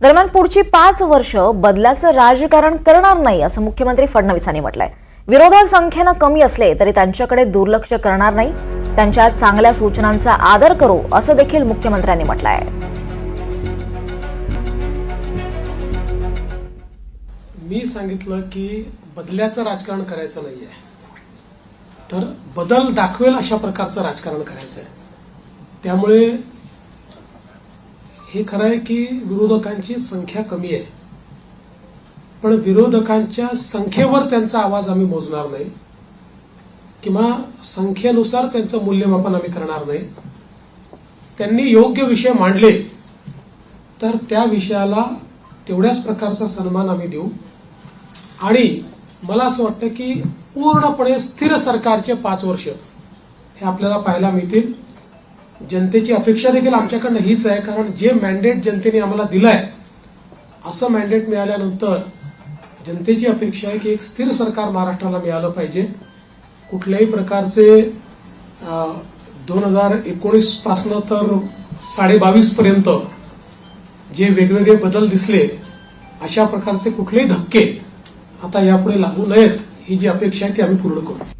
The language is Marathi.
दरम्यान पुढची पाच वर्ष बदलाचं राजकारण करणार नाही असं मुख्यमंत्री फडणवीसांनी म्हटलंय. विरोधक संख्येनं कमी असले तरी त्यांच्याकडे दुर्लक्ष करणार नाही. त्यांच्या चांगल्या सूचनांचा आदर करू असं देखील मुख्यमंत्र्यांनी म्हटलंय. मी सांगितलं की बदल्याचं राजकारण करायचं नाहीये. तर बदल दाखवेल अशा प्रकारचं राजकारण करायचं आहे त्यामुळे हे खरं आहे की विरोधकांची संख्या कमी आहे. पण विरोधकांच्या संख्येवर त्यांचा आवाज आम्ही मोजणार नाही. किंवा संख्येनुसार त्यांचं मूल्यमापन आम्ही करणार नाही. त्यांनी योग्य विषय मांडले तर त्या विषयाला तेवढ्याच प्रकारचा सन्मान आम्ही देऊ. आणि मला असं वाटतं की पूर्णपणे स्थिर सरकारचे पाच वर्ष हे आपल्याला पाहायला मिळतील. जनतेची अपेक्षा देखील आमच्याकडनं हीच आहे कारण जे मॅन्डेट जनतेने आम्हाला दिलंय असं मॅन्डेट मिळाल्यानंतर जनतेची अपेक्षा आहे की एक स्थिर सरकार महाराष्ट्राला मिळालं पाहिजे. कुठल्याही प्रकारचे दोन हजार एकोणीस पासनं तर साडेबावीस पर्यंत जे वेगवेगळे बदल दिसले अशा प्रकारचे कुठलेही धक्के आता यापुढे लागू नयेत ही जी अपेक्षा आहे ती आम्ही पूर्ण करू.